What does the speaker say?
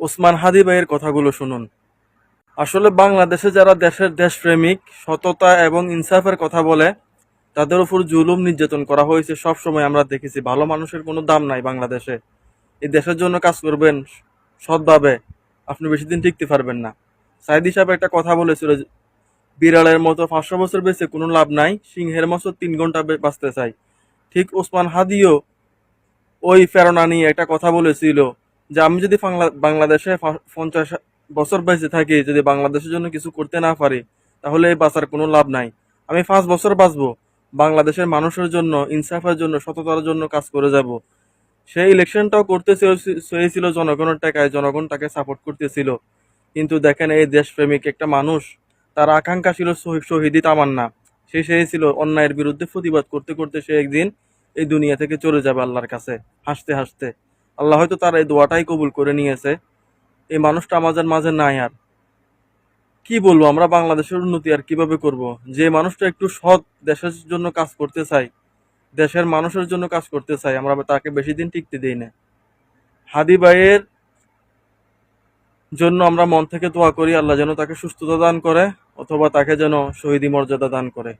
ওসমান হাদি ভাইয়ের কথাগুলো শুনুন। আসলে বাংলাদেশে যারা দেশের দেশপ্রেমিক, সততা এবং ইনসাফের কথা বলে, তাদের উপর জুলুম নির্যাতন করা হয়েছে সব সময় আমরা দেখেছি। ভালো মানুষের কোনো দাম নাই বাংলাদেশে। এই দেশের জন্য কাজ করবেন সৎভাবে, আপনি বেশি দিন টিকতে পারবেন না। সাইদি সাহেব একটা কথা বলেছিল বিড়ালের মতো পাঁচশো বছর বেঁচে কোনো লাভ নাই, সিংহের মতো তিন ঘণ্টা বাঁচতে চাই। ঠিক ওসমান হাদিও ওই প্রেরণা নিয়ে একটা কথা বলেছিল যে আমি যদি বাংলাদেশে পঞ্চাশ বছর বেঁচে থাকি, যদি বাংলাদেশের জন্য কিছু করতে না পারি, তাহলে এই বাঁচার কোনো লাভ নাই। আমি পাঁচ বছর বাঁচবো। বাংলাদেশের মানুষের জন্য, ইনসাফের জন্য, সততার জন্য কাজ করে যাব। সেই ইলেকশনটাও করতে চেয়েছিল জনগণের টাকায়, জনগণ তাকে সাপোর্ট করতেছিল। কিন্তু দেখেন এই দেশপ্রেমিক একটা মানুষ, তার আকাঙ্ক্ষা ছিল শহী- শহীদি তামান্না। সে চেয়েছিল অন্যায়ের বিরুদ্ধে প্রতিবাদ করতে করতে সে একদিন এই দুনিয়া থেকে চলে যাবে আল্লাহর কাছে, হাসতে হাসতে। আল্লাহ হয়তো তার এই দোয়াটাই কবুল করে নিয়েছে। এই মানুষটা আমাদের মাঝে নাই আর। কি বলব, আমরা বাংলাদেশের উন্নতি আর কীভাবে করব? যে মানুষটা একটু সৎ দেশের জন্য কাজ করতে চাই দেশের মানুষের জন্য কাজ করতে চাই আমরা তাকে বেশি দিন টিকতে দেই না। হাদি জন্য আমরা মন থেকে দোয়া করি, আল্লাহ যেন তাকে সুস্থতা দান করে, অথবা তাকে যেন শহীদি মর্যাদা দান করে।